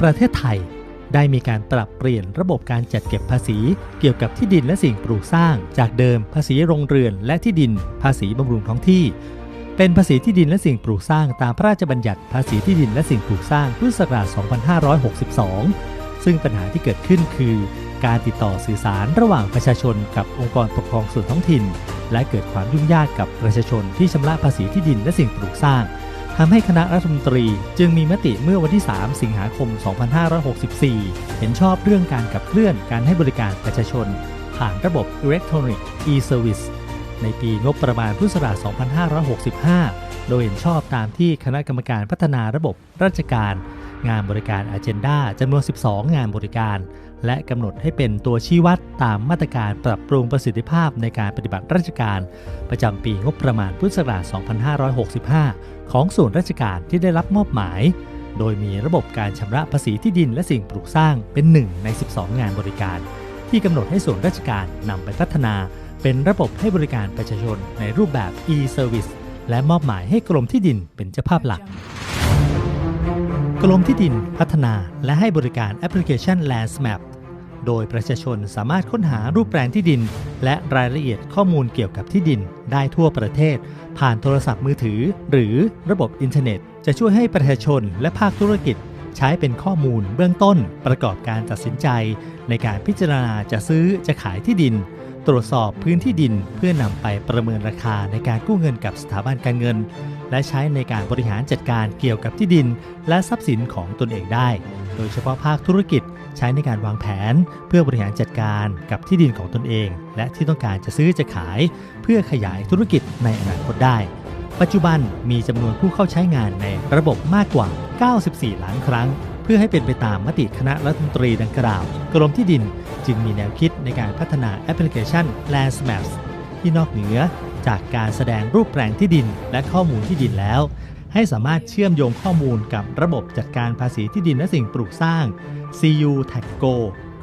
ประเทศไทยได้มีการปรับเปลี่ยนระบบการจัดเก็บภาษี เกี่ยวกับที่ดินและสิ่งปลูกสร้าง จากเดิมภาษีโรงเรือนและที่ดิน ภาษีบำรุงท้องที่ เป็นภาษีที่ดินและสิ่งปลูกสร้างตามพระราชบัญญัติภาษีที่ดินและสิ่งปลูกสร้างพุทธศักราช 2562 ซึ่งปัญหาที่เกิดขึ้นคือ การติดต่อสื่อสารระหว่างประชาชนกับองค์กรปกครองส่วนท้องถิ่น และเกิดความยุ่งยากกับประชาชนที่ชำระภาษีที่ดินและสิ่งปลูกสร้าง ทำให้คณะรัฐมนตรีจึงมีมติเมื่อวันที่ 3 สิงหาคม 2564 เห็นชอบเรื่องการกับเคลื่อนการให้บริการประชาชน ผ่านระบบอิเล็กทรอนิกส์ e-Service ในปีงบประมาณพุทธศักราช 2565 โดยเห็นชอบตามที่คณะกรรมการพัฒนาระบบราชการ งานบริการ Agenda จำนวน 12 งานบริการ และกำหนดให้เป็นตัวชี้วัดตามมาตรการปรับปรุงประสิทธิภาพในการปฏิบัติราชการ ประจำปีงบประมาณพุทธศักราช 2565 ของส่วนราชการที่ได้รับมอบหมาย โดยมีระบบการชำระภาษีที่ดินและสิ่งปลูกสร้างเป็นหนึ่งใน 12 งานบริการ ที่กำหนดให้ส่วนราชการนำไปพัฒนา เป็นระบบให้บริการประชาชนในรูปแบบ e-service และมอบหมายให้กรมที่ดินเป็นเจ้าภาพหลัก กรมที่ดินพัฒนาและให้บริการแอปพลิเคชัน Landsmap โดยประชาชนสามารถค้นหารูปแปลงที่ดิน และรายละเอียดข้อมูลเกี่ยวกับที่ดินได้ทั่วประเทศ ผ่านโทรศัพท์มือถือ หรือระบบอินเทอร์เน็ต จะช่วยให้ประชาชนและภาคธุรกิจ ใช้เป็นข้อมูลเบื้องต้น ประกอบการตัดสินใจ ในการพิจารณาจะซื้อจะขายที่ดิน ตรวจสอบพื้นที่ดินเพื่อนำไปประเมินราคาในการกู้เงินกับสถาบันการเงิน และใช้ในการบริหารจัดการเกี่ยวกับที่ดิน และทรัพย์สินของตนเองได้ โดยเฉพาะภาคธุรกิจใช้ในการวางแผน เพื่อบริหารจัดการกับที่ดินของตนเอง และที่ต้องการจะซื้อจะขาย เพื่อขยายธุรกิจในอนาคตได้ ปัจจุบันมีจำนวนผู้เข้าใช้งานในระบบมากกว่า 94 ล้านครั้ง เพื่อให้เป็นไปตามมติคณะรัฐมนตรีดังกล่าว กรมที่ดินจึงมีแนวคิดในการพัฒนาแอปพลิเคชัน Landsmaps ที่นอกเหนือ จากการแสดงรูปแปลงที่ดินและข้อมูลที่ดินแล้ว ให้สามารถเชื่อมโยงข้อมูลกับระบบจัดการภาษีที่ดินและสิ่งปลูกสร้าง CU Tag Go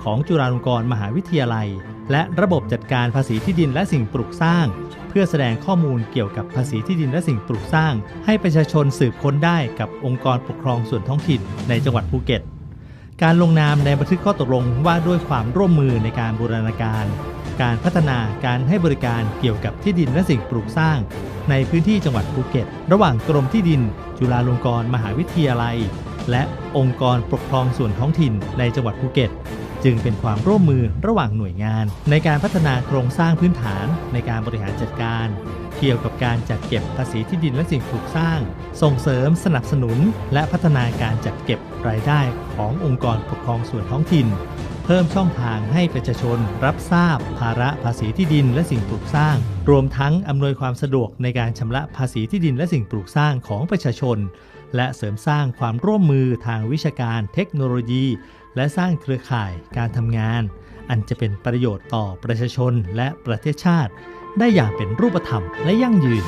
ของจุฬาลงกรณ์มหาวิทยาลัย และระบบจัดการภาษีที่ดินและสิ่งปลูกสร้าง เพื่อแสดงข้อมูลเกี่ยวกับภาษีที่ดินและสิ่งปลูกสร้าง ให้ประชาชนสืบค้นได้กับองค์กรปกครองส่วนท้องถิ่นในจังหวัดภูเก็ต การลงนามในบันทึกข้อตกลงว่าด้วยความร่วมมือในการบูรณาการ การพัฒนาการให้บริการเกี่ยวกับที่ดินและสิ่งปลูกสร้าง ในพื้นที่จังหวัดภูเก็ต ระหว่างกรมที่ดิน จุฬาลงกรณ์มหาวิทยาลัย และองค์กรปกครองส่วนท้องถิ่นในจังหวัดภูเก็ต จึงเป็นความร่วมมือระหว่างหน่วยงาน ในการพัฒนาโครงสร้างพื้นฐานในการบริหารจัดการ เกี่ยวกับการจัดเก็บภาษีที่ดินและสิ่งปลูกสร้าง ส่งเสริมสนับสนุน และพัฒนาการจัดเก็บรายได้ขององค์กรปกครองส่วนท้องถิ่น เพิ่มช่องทางให้ประชาชนรับทราบ ภาระภาษีที่ดินและสิ่งปลูกสร้าง รวมทั้งอำนวยความสะดวกในการชำระภาษีที่ดินและสิ่งปลูกสร้างของประชาชน และเสริมสร้างความร่วมมือทางวิชาการเทคโนโลยี และสร้างเครือข่ายการทำงาน อันจะเป็นประโยชน์ต่อประชาชนและประเทศชาติ ได้อย่างเป็นรูปธรรมและยั่งยืน